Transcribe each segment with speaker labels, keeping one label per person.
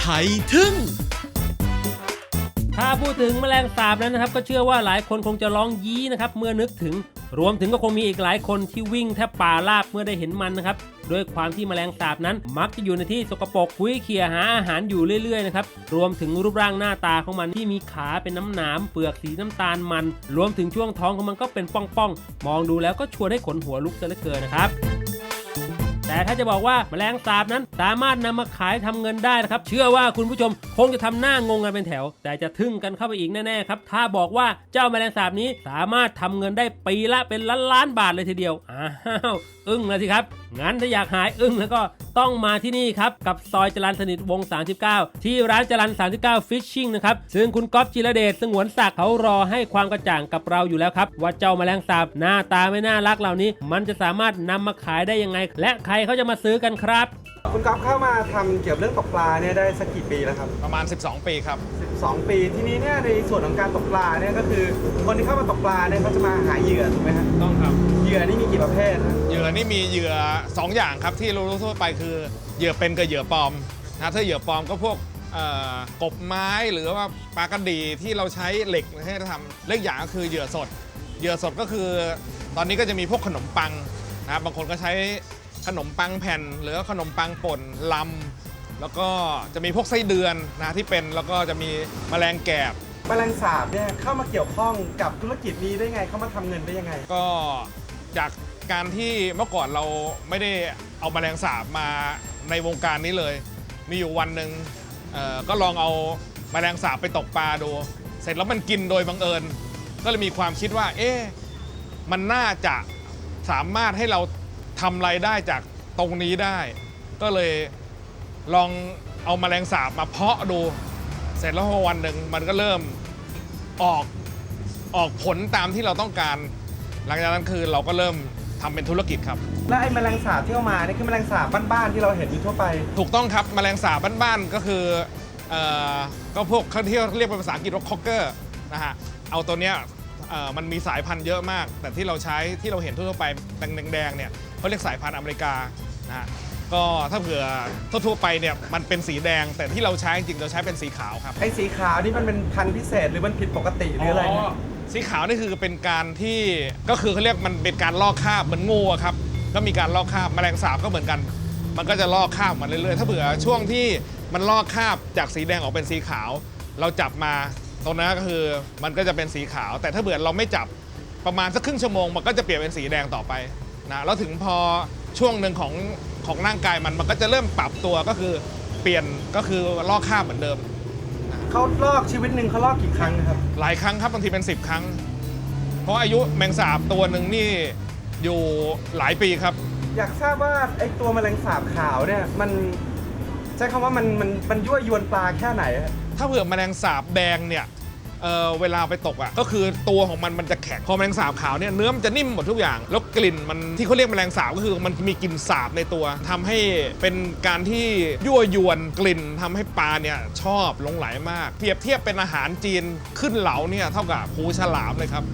Speaker 1: ไทยทึ่ง
Speaker 2: ถ้าพูดถึงแมลงสาบนั้นนะครับ ก็เชื่อว่าหลายคนคงจะร้องยี้นะครับ เมื่อนึกถึง รวมถึงก็คงมีอีกหลายคนที่วิ่งแทบป่าลาบเมื่อได้เห็นมันนะครับด้วยความที่แมลงสาบนั้น มักจะอยู่ในที่สกปรกคุยเขี่ยหาอาหารอยู่เรื่อยๆนะครับรวมถึงรูปร่างหน้าตาของมันที่มีขาเป็นน้ำหนามเปลือกสีน้ำตาลมัน รวมถึงช่วงท้องของมันก็เป็นป้องๆมองดูแล้วก็ชวนให้ขนหัวลุกซะเหลือเกินนะครับ แต่ถ้าจะบอกว่าแมลงสาบนั้นสามารถนำมาขายทำเงินได้นะครับเชื่อว่าคุณผู้ชมคงจะทำหน้างงกันเป็นแถว แต่จะทึ่งกันเข้าไปอีกแน่ๆครับถ้าบอกว่าเจ้าแมลงสาบนี้สามารถทำเงินได้ปีละเป็นล้านล้านบาทเลยทีเดียวอ้าวอึ้งเลยสิครับงั้นถ้าอยากหายอึ้งแล้วก็ต้องมาที่นี่ครับ กับซอยจรันสนิทวง 39 ที่ร้านจรัน39 Fishing นะครับ ซึ่งคุณก๊อฟจิรเดชสงวนศักดิ์เขารอให้ความกระจ่างกับเราอยู่แล้วครับ ว่าเจ้าแมลงสาบหน้าตาไม่น่ารักเหล่านี้ มันจะสามารถนำมาขายได้ยังไง และใครเขาจะมาซื้อกันครับ
Speaker 3: คุณก๊อฟเข้ามาทำเกี่ยวกับเรื่องตกปลาเนี่ยได้สักกี่ปีแล้วครับ
Speaker 4: ประมาณ 12 ปีครับ
Speaker 3: 12 ปีทีนี้เนี่ยในส่วนของการตกปลาเนี่ยก็คือคนที่เข้ามาตกปลาเนี่ยเขาจะมาหาเหยื่อถูกไหมฮะ
Speaker 4: ต้องครับ
Speaker 3: เหยื่อนี่มีกี่ประเภทฮะ
Speaker 4: เหยื่อนี่มีเหยื่อ 2 อย่างครับที่รู้ทั่วไปคือเหยื่อเป็นกับเหยื่อปลอมนะถ้าเหยื่อปลอมก็พวกเอ่อกบไม้หรือว่าปลากระดีที่เราใช้เหล็กให้ทำเล็กอย่างก็คือเหยื่อสด เหยื่อสดก็คือ ตอนนี้ก็จะมีพวกขนมปังนะครับบางคนก็ใช้ ขนมปังแผ่น หรือว่าขนมปังป่นลำ แล้วก็จะมีพวกไส้เดือนนะที่เป็นแล้วก็จะมีแมลงแกบ
Speaker 3: แมลงสาบเนี่ยเข้ามาเกี่ยวข้องกับธุรกิจนี้ได้ไง เข้ามาทำเงินได้ยังไง
Speaker 4: ก็จากการที่เมื่อก่อนเราไม่ได้เอาแมลงสาบมาในวงการนี้เลย มีอยู่วันหนึ่งเอ่อก็ลองเอาแมลงสาบไปตกปลาดู เสร็จแล้วมันกินโดยบังเอิญ ก็เลยมีความคิดว่า เอ๊ะมันน่าจะสามารถให้เรา ทำรายได้จากตรงนี้ได้ ก็เลยลองเอาแมลงสาบมาเพาะดู เสร็จแล้วพอวันหนึ่งมันก็เริ่มออกออกผลตามที่เราต้องการ หลังจากนั้นคือเราก็เริ่มทำเป็นธุรกิจครับ
Speaker 3: และไอ้แมลงสาบที่เอามาเนี่ยคือแมลงสาบบ้านๆที่เราเห็นอยู่ทั่วไป
Speaker 4: ถูกต้องครับแมลงสาบบ้านๆก็คือเอ่อก็พวกเขาที่เรียกเป็นภาษาอังกฤษว่าคอกเกอร์นะฮะเอาตัวเนี้ย เอ่อมันมีสายพันธุ์เยอะมาก แต่ที่เราใช้ที่เราเห็นทั่วๆไปแดงๆเนี่ยเขาเรียกสายพันธุ์อเมริกานะฮะก็ถ้าเผื่อทั่วๆไปเนี่ยมันเป็นสีแดง แต่ที่เราใช้จริงๆเราใช้เป็นสีขาวครับ
Speaker 3: ไอ้สีขาวนี่มันเป็นพันธุ์พิเศษหรือมันผิดปกติหรืออะไรฮะ
Speaker 4: สีขาวนี่คือเป็นการที่ก็คือเขาเรียกมันเป็นการลอกคราบเหมือนงูอะครับก็มีการลอกคราบแมลงสาบก็เหมือนกัน มันก็จะลอกคราบมาเรื่อยๆถ้าเผื่อช่วงที่มันลอกคราบจากสีแดงออกเป็นสีขาว เราจับมา ตรงนั้นก็คือมันก็จะเป็นสีขาว แต่ถ้าเผื่อเราไม่จับประมาณสักครึ่งชั่วโมงมันก็จะเปลี่ยนเป็นสีแดงต่อไปนะแล้วถึงพอช่วงหนึ่งของของร่างกายมันมันก็จะเริ่มปรับตัวก็คือเปลี่ยนก็คือลอกคราบเหมือนเดิม
Speaker 3: เขาลอกชีวิตหนึ่งเขาลอกกี่ครั้งนะครับ
Speaker 4: หลายครั้งครับบางทีเป็น 10 ครั้ง เพราะอายุแมงสาบตัวหนึ่งนี่อยู่หลายปีครับ
Speaker 3: อยากทราบว่าไอ้ตัวแมลงสาบขาวเนี่ยมัน ใช้คำว่ามันมันมันยั่วยวนปลาแค่ไหนฮะ
Speaker 4: ถ้าเผื่อแมลงสาบแดงเนี่ยเอ่อเวลาไปตกอะก็คือตัวของมันมันจะแข็งพอแมลงสาบขาวเนี่ยเนื้อมันจะนิ่มหมดทุกอย่าง แล้วกลิ่นมันที่เขาเรียกแมลงสาบก็คือมันมีกลิ่นสาบในตัวทำให้เป็นการที่ยั่วยวนกลิ่นทำให้ปลาเนี่ยชอบหลงไหลมาก เปรียบเทียบเป็นอาหารจีนขึ้นเหลาเนี่ยเท่ากับหูฉลามเลยครับ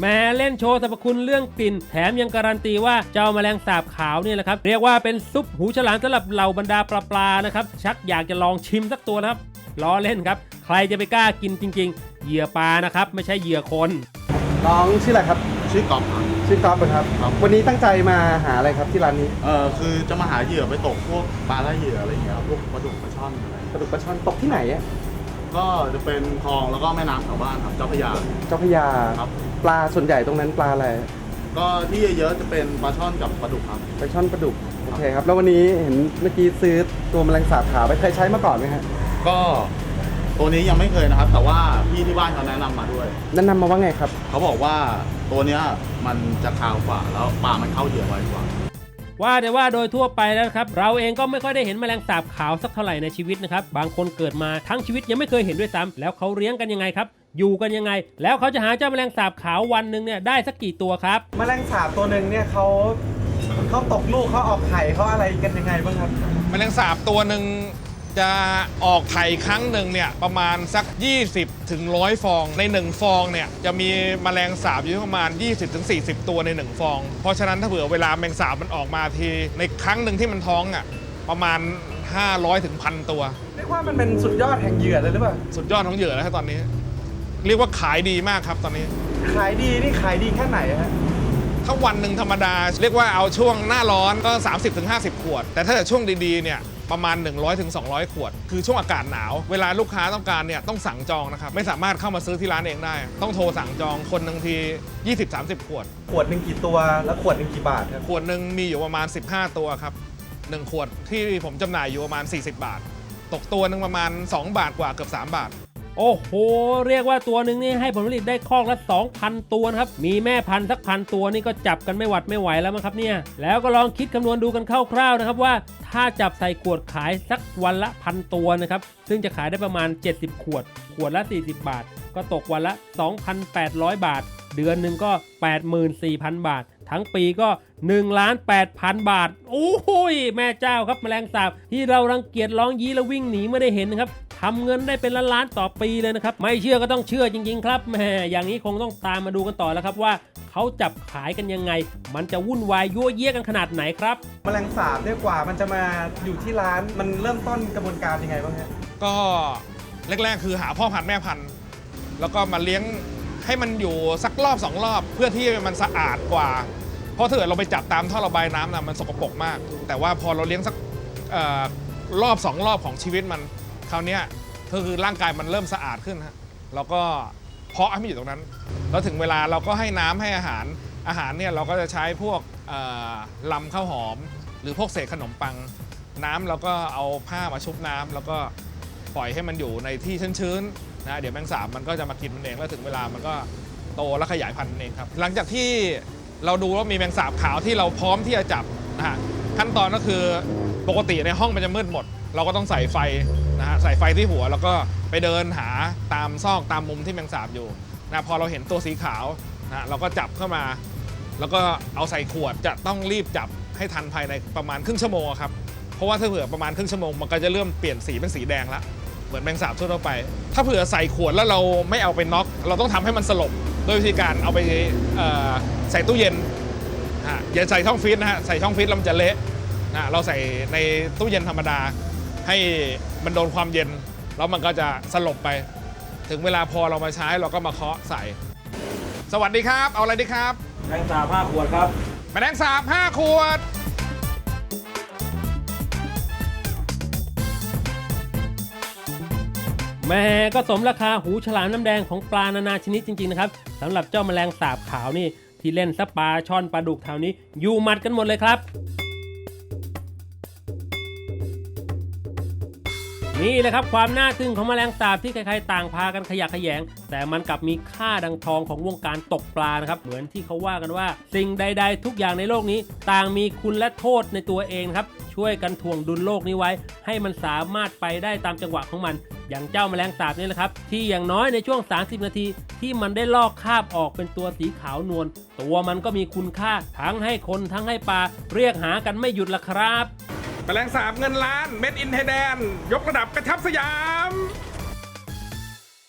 Speaker 2: แม้เล่นโชว์สรรพคุณเรื่องกลิ่น แถมยังการันตีว่าเจ้าแมลงสาบขาวเนี่ยแหละครับ เรียกว่าเป็นซุปหูฉลามสำหรับเหล่าบรรดาปลาปลานะครับ ชักอยากจะลองชิมสักตัวนะครับ ล้อเล่นครับ ใครจะไปกล้ากินจริง ๆ เหยื่อปลานะครับ ไม่ใช่เหยื่อคน
Speaker 3: น้องชื่ออะไรครับ
Speaker 5: ชื่อกอล์ฟครับ
Speaker 3: ชื่อก๊อฟนะครับ
Speaker 5: ครับ
Speaker 3: วันนี้ตั้งใจมาหาอะไรครับที่ร้านนี้
Speaker 5: เออคือจะมาหาเหยื่อไปตกพวกปลาล่าเหยื่ออะไรอย่างเงี้ยครับพวกปลาดุกปลาช่อนอะไร
Speaker 3: ปลาดุกปลาช่อนตกที่ไหนอะ
Speaker 5: ก็จะเป็นคลองแล้วก็แม่น้ำแถวบ้านครับเจ้าพระยา
Speaker 3: เจ้าพระยา
Speaker 5: ครับ
Speaker 3: ปลาส่วนใหญ่ตรงนั้นปลาอะไร
Speaker 5: ก็ที่เยอะๆจะเป็นปลาช่อนกับปลาดุกครับ
Speaker 3: ปลาช่อนปลาดุกโอเคครับ แล้ววันนี้เห็นเมื่อกี้ซื้อตัวแมลงสาบขาวไปเคยใช้มาก่อนไหมฮะ
Speaker 5: ก็ตัวนี้ยังไม่เคยนะครับ แต่ว่าพี่ที่บ้านเขาแนะนำมาด้วย
Speaker 3: แนะนำมาว่าไงครับ
Speaker 5: เขาบอกว่าตัวเนี้ยมันจะคาวกว่าแล้วปลามันเข้าเหยื่อไวกว่า
Speaker 2: ว่าแต่ว่าโดยทั่วไปแล้วนะครับ เราเองก็ไม่ค่อยได้เห็นแมลงสาบขาวสักเท่าไหร่ในชีวิตนะครับ บางคนเกิดมาทั้งชีวิตยังไม่เคยเห็นด้วยซ้ำแล้วเขาเลี้ยงกันยังไงครับ อยู่กันยังไง แล้วเขาจะหาเจ้าแมลงสาบขาววันหนึ่งเนี่ยได้สักกี่ตัวครับ
Speaker 3: แมลงสาบตัวหนึ่งเนี่ยเขาเขาตกลูกเขาออกไข่เขาอะไรกันยังไงบ้างครับ
Speaker 4: แมลงสาบตัวหนึ่ง จะออกไข่ครั้งหนึ่งเนี่ยประมาณสัก 20ถึง100ฟองใน 1 ฟองเนี่ยจะมีแมลงสาบอยู่ที่ประมาณ 20ถึง40 ตัวใน 1 ฟอง เพราะฉะนั้นถ้าเผื่อเวลาแมลงสาบมันออกมาทีในครั้งหนึ่งที่มันท้องอะประมาณ 500ถึงพันตัว
Speaker 3: เรียกว่ามันเป็นสุดยอดแห่งเหยื่อเลยหรือเปล่า
Speaker 4: สุดยอดของเหยื่อแล้วครับตอนนี้ เรียกว่าขายดีมากครับตอนนี้
Speaker 3: ขายดีนี่ขายดีแค่ไหนฮะ
Speaker 4: ถ้าวันหนึ่งธรรมดา เรียกว่าเอาช่วงหน้าร้อนก็ 30-50 ขวด แต่ถ้าเกิดช่วงดีๆเนี่ย ประมาณ 100-200 ขวด คือช่วงอากาศหนาว เวลาลูกค้าต้องการเนี่ยต้องสั่งจองนะครับ ไม่สามารถเข้ามาซื้อที่ร้านเองได้ ต้องโทรสั่งจองคนหนึ่งที 20-30 ขวด
Speaker 3: ขวดหนึ่งกี่ตัว แล้วขวดหนึ่งกี่บาทครับ
Speaker 4: ขวดหนึ่งมีอยู่ประมาณ 15 ตัวครับ1ขวดที่ผมจำหน่ายอยู่ประมาณ 40 บาท ตกตัวหนึ่งประมาณ 2 บาทกว่าเกือบ 3 บาท
Speaker 2: โอ้โห เรียกว่าตัวหนึ่งนี่ให้ผลผลิตได้คอกละ 2,000 ตัวนะครับ มีแม่พันธุ์สักพันตัวนี่ก็จับกันไม่หวัดไม่ไหวแล้วมั้งครับเนี่ย แล้วก็ลองคิดคำนวณดูกันคร่าวๆนะครับว่าถ้าจับใส่ขวดขายสักวันละพันตัวนะครับ ซึ่งจะขายได้ประมาณ 70 ขวด ขวดละ 40 บาท ก็ตกวันละ 2,800 บาท เดือนหนึ่งก็ 84,000 บาท ทั้งปีก็1ล้าน8,000 บาท โอ้โหยแม่เจ้าครับแมลงสาบที่เรารังเกียจร้องยี้แล้ววิ่งหนีไม่ได้เห็นนะครับ ทำเงินได้เป็นล้านๆต่อปีเลยนะครับ ไม่เชื่อก็ต้องเชื่อจริง ๆ ครับแหมอย่างนี้คงต้องตามมาดูกันต่อแล้วครับว่าเขาจับขายกันยังไง มันจะวุ่นวายยั่วเยี่ยกันขนาดไหนครับ
Speaker 3: แมลงสาบเนี่ยกว่ามันจะมาอยู่ที่ร้านมันเริ่มต้นกระบวนการยังไงบ้างฮะ
Speaker 4: ก็แรกๆ คือหาพ่อพันธุ์แม่พันธุ์แล้วก็มาเลี้ยงให้มันอยู่สักรอบสองรอบเพื่อที่มันสะอาดกว่า เพราะถ้าเกิดเราไปจับตามท่อระบายน้ำนะมันสกปรกมาก แต่ว่าพอเราเลี้ยงสักเออรอบสองรอบของชีวิตมัน คราวเนี้ยก็คือร่างกายมันเริ่มสะอาดขึ้นฮะเราก็เพาะให้มันอยู่ตรงนั้น แล้วถึงเวลาเราก็ให้น้ำให้อาหารอาหารเนี่ยเราก็จะใช้พวกเอ่อลำข้าวหอม หรือพวกเศษขนมปัง น้ำเราก็เอาผ้ามาชุบน้ำแล้วก็ปล่อยให้มันอยู่ในที่ชื้นๆนะเดี๋ยวแมงสาบมันก็จะมากินมันเองแล้วถึงเวลามันก็โตและขยายพันธุ์เองครับ หลังจากที่เราดูว่ามีแมงสาบขาวที่เราพร้อมที่จะจับนะฮะขั้นตอนก็คือปกติในห้องมันจะมืดหมด เราก็ต้องใส่ไฟนะฮะใส่ไฟที่หัวแล้วก็ไปเดินหาตามซอกตามมุมที่แมงสาบอยู่นะพอเราเห็นตัวสีขาวนะเราก็จับเข้ามา แล้วก็เอาใส่ขวดจะต้องรีบจับให้ทันภายในประมาณครึ่งชั่วโมงครับเพราะว่าถ้าเผื่อประมาณครึ่งชั่วโมงมันก็จะเริ่มเปลี่ยนสีเป็นสีแดงละเหมือนแมงสาบทั่วไป ถ้าเผื่อใส่ขวดแล้วเราไม่เอาไปน็อกเราต้องทำให้มันสลบด้วยวิธีการเอาไปใส่ตู้เย็นฮะอย่าใส่ช่องฟรีซนะฮะใส่ช่องฟรีซแล้วมันจะเละนะเราใส่ในตู้เย็นธรรมดา ให้มันโดนความเย็น แล้วมันก็จะสลบไป ถึงเวลาพอเรามาใช้เราก็มาเคาะใส่ สวัสดีครับ เอาอะไรดีครับ
Speaker 1: แมงสาบห้าขวดครับ
Speaker 4: แมลงสาบ5ขวด
Speaker 2: แม่ก็สมราคาหูฉลามน้ำแดงของปลานานาชนิดจริง ๆ นะครับสำหรับเจ้าแมลงสาบขาวนี่ ที่เล่นซะปลาช่อนปลาดุกแถวนี้อยู่หมัดกันหมดเลยครับ นี่แหละครับความน่าทึ่งของแมลงสาบที่ใครๆต่างพากันขยะแขยง แต่มันกลับมีค่าดังทองของวงการตกปลานะครับ เหมือนที่เขาว่ากันว่า สิ่งใด ๆ ทุกอย่างในโลกนี้ ต่างมีคุณและโทษในตัวเองครับ ช่วยกันถ่วงดุลโลกนี้ไว้ ให้มันสามารถไปได้ตามจังหวะของมัน อย่างเจ้าแมลงสาบนี่แหละครับ ที่อย่างน้อยในช่วง 30 นาที ที่มันได้ลอกคราบออกเป็นตัวสีขาวนวลตัวมันก็มีคุณค่าทั้งให้คนทั้งให้ปลาเรียกหากันไม่หยุดละครับ
Speaker 4: แมลงสาบเงินล้านเม็ดอินไทยแดน ยกระดับกระชับสยาม